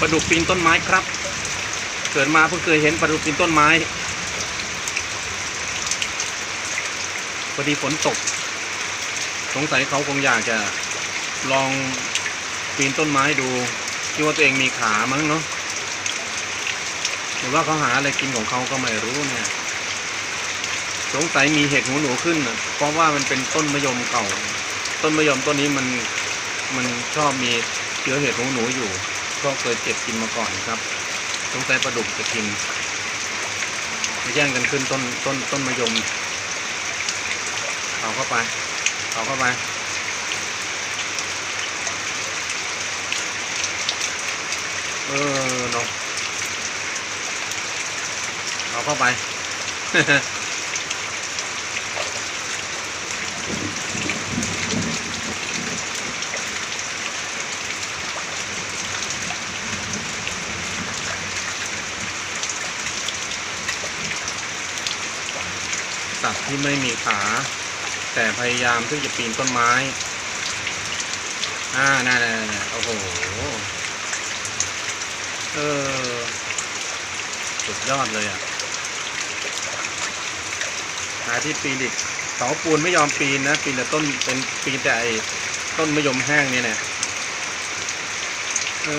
ปลาดุกปีนต้นไม้ครับ เกิดมาเพิ่งเคยเห็นปลาดุกปีนต้นไม้พอดีฝนตก สงสัยเขาคงอยากจะลองปีนต้นไม้ดูคิดว่าตัวเองมีขามั้งเนาะหรือว่าเขาหาอะไรกินของเขาก็ไม่รู้เนี่ย สงสัยมีเห็ดหูหนูขึ้นเพราะว่ามันเป็นต้นมะยมเก่า ต้นมะยมต้นนี้มันมันชอบมีเชื้อเห็ดหูหนูอยู่ ก็เคยเก็บกินมาก่อนครับสงสัยปลาดุกจะกินแย่งกันขึ้นต้นต้นต้นมะยมเอาเข้าไปเอาเข้าไปเออเนาะเอาเข้าไป สัตว์ที่ไม่มีขา แต่พยายามที่จะปีนต้นไม้ อ่านั่นๆโอ้โห เออ สุดยอดเลยอะหาที่ปีนอีกเสาปูนไม่ยอมปีนนะ ปีนแต่ต้นเป็นปีนแต่ต้นมะยมแห้งเนี่ยเนี่ยเออ